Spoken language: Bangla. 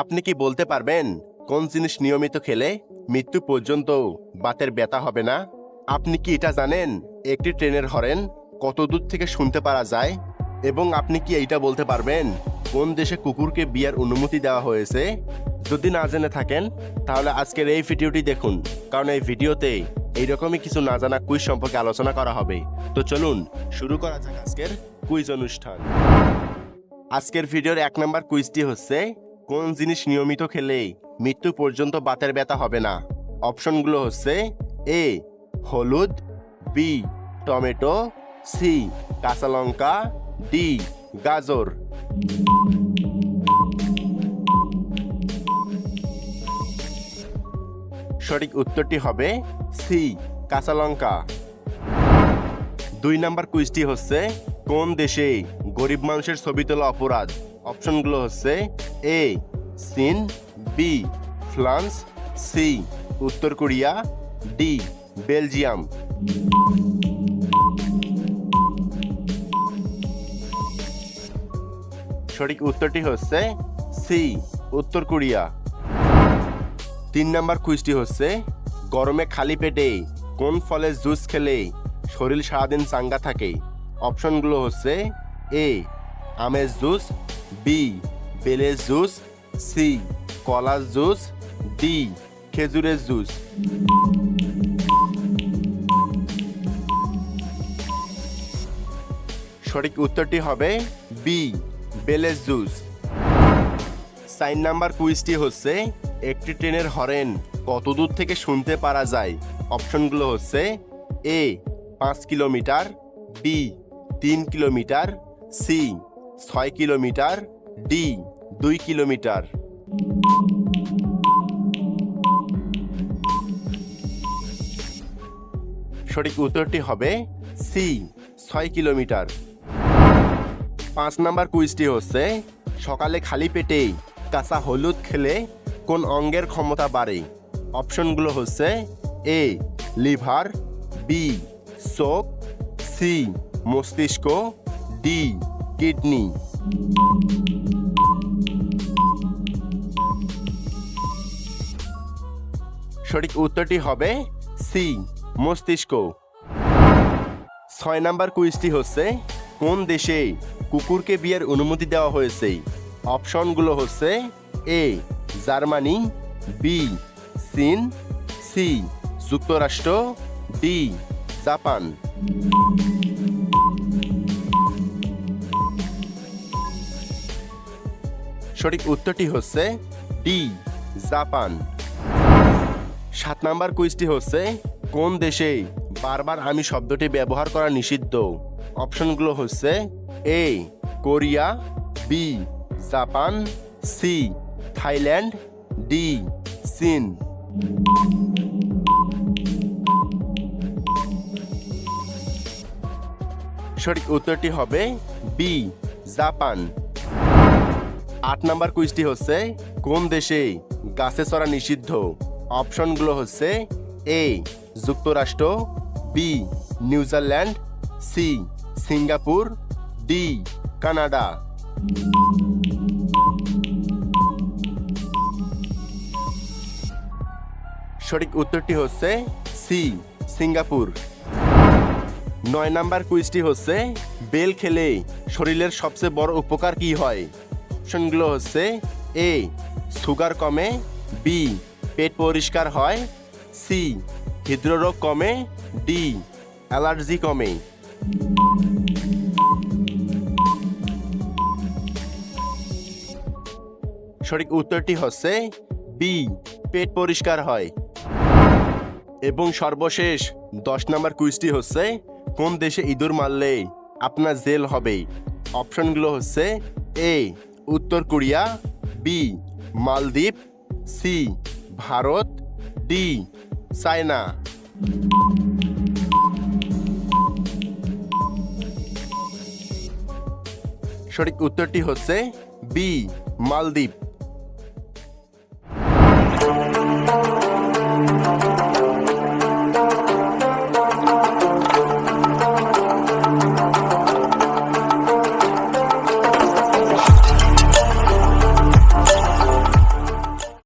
আপনি কি বলতে পারবেন, কোন জিনিস নিয়মিত খেলে মৃত্যু পর্যন্ত বাতের ব্যথা হবে না? আপনি কি এটা জানেন, একটি ট্রেনের হরেন কত দূর থেকে শুনতে পারা যায়? এবং আপনি কি এইটা বলতে পারবেন, কোন দেশে কুকুরকে বিয়ার অনুমতি দেওয়া হয়েছে? যদি না জেনে থাকেন, তাহলে আজকের এই ভিডিওটি দেখুন, কারণ এই ভিডিওতে এইরকমই কিছু না জানা কুইজ সম্পর্কে আলোচনা করা হবে। তো চলুন, শুরু করা যাক আজকের কুইজ অনুষ্ঠান। আজকের ভিডিওর এক নম্বর কুইজটি হচ্ছে কোন জিনিস নিয়মিত খেলে মৃত্যু পর্যন্ত বাতের ব্যথা হবে না? অপশনগুলো হচ্ছে এ, হলুদ, বি, টমেটো, সি, কাঁচা লঙ্কা, ডি, গাজর। সঠিক উত্তরটি হবে সি, কাঁচা লঙ্কা। দুই নাম্বার কুইজটি হচ্ছে কোন দেশে গরিব মানুষের ছবি তোলা অপরাধ? অপশনগুলো হচ্ছে এ চীন বি ফ্রান্স সি উত্তর কোরিয়া ডি বেলজিয়াম। সঠিক উত্তরটি হচ্ছে সি উত্তর কোরিয়া। তিন নাম্বার কুইজটি হচ্ছে, গরমে খালি পেটে কোন ফলের জুস খেলে শরীর সারাদিন চাঙ্গা থাকে? অপশনগুলো হচ্ছে এ আমের জুস বি বেলের জুস সি কলার জুস, ডি, খেজুরের জুস। সঠিক উত্তরটি হবে বি, বেলের জুস। সাইন নাম্বার কুইজটি হচ্ছে, একটি ট্রেনের হরেন কত দূর থেকে শুনতে পারা যায়? অপশনগুলো হচ্ছে, এ, পাঁচ কিলোমিটার, বি, তিন কিলোমিটার, সি, ছয় কিলোমিটার, ডি। দুই কিলোমিটার। সঠিক উত্তরটি হবে সি, ছয় কিলোমিটার। পাঁচ নাম্বার কুইজটি হচ্ছে, সকালে খালি পেটেই কাঁচা হলুদ খেলে কোন অঙ্গের ক্ষমতা বাড়ে? অপশনগুলো হচ্ছে, এ, লিভার, বি, চোখ, সি, মস্তিষ্ক, ডি, কিডনি। সঠিক উত্তরটি হবে সি, মস্তিষ্ক। ছয় নাম্বার কুইজটি হচ্ছে, কোন দেশে কুকুরকে বিয়ের অনুমতি দেওয়া হয়েছে? অপশনগুলো হচ্ছে এ, জার্মানি, বি, চীন, সি, যুক্তরাষ্ট্র, ডি, জাপান। সঠিক উত্তরটি হচ্ছে ডি, জাপান। সাত নাম্বার কুইজটি হচ্ছে, কোন দেশে বারবার আমি শব্দটি ব্যবহার করা নিষিদ্ধ? অপশনগুলো হচ্ছে, A, Korea, B, Japan, C, Thailand, D, চীন। সঠিক উত্তরটি হবে বি, জাপান। আট নাম্বার কুইজটি হচ্ছে, কোন দেশে গাছে চড়া নিষিদ্ধ? অপশনগুলো হচ্ছে এ, যুক্তরাষ্ট্র, B, New Zealand, C, Singapore, D, Canada. সঠিক উত্তরটি হচ্ছে সি, সিঙ্গাপুর। নয় নাম্বার কুইজটি হচ্ছে বেল খেলে শরীরের সবচেয়ে বড় উপকার কি হয়? অপশনগুলো হচ্ছে এ, সুগার কমে, বি পেট পরিষ্কার হয়? সি, হৃদরোগ কমে। ডি, অ্যালার্জি কমে। সঠিক উত্তরটি হচ্ছে বি, পেট পরিষ্কার হয়। এবং সর্বশেষ দশ নম্বর কুইজটি হচ্ছে, কোন দেশে ইঁদুর মারলে আপনার জেল হবে? অপশনগুলো হচ্ছে এ, উত্তর কোরিয়া, বি, মালদ্বীপ, সি ভারত ডি চাইনা সঠিক উত্তরটি হচ্ছে বি মালদ্বীপ।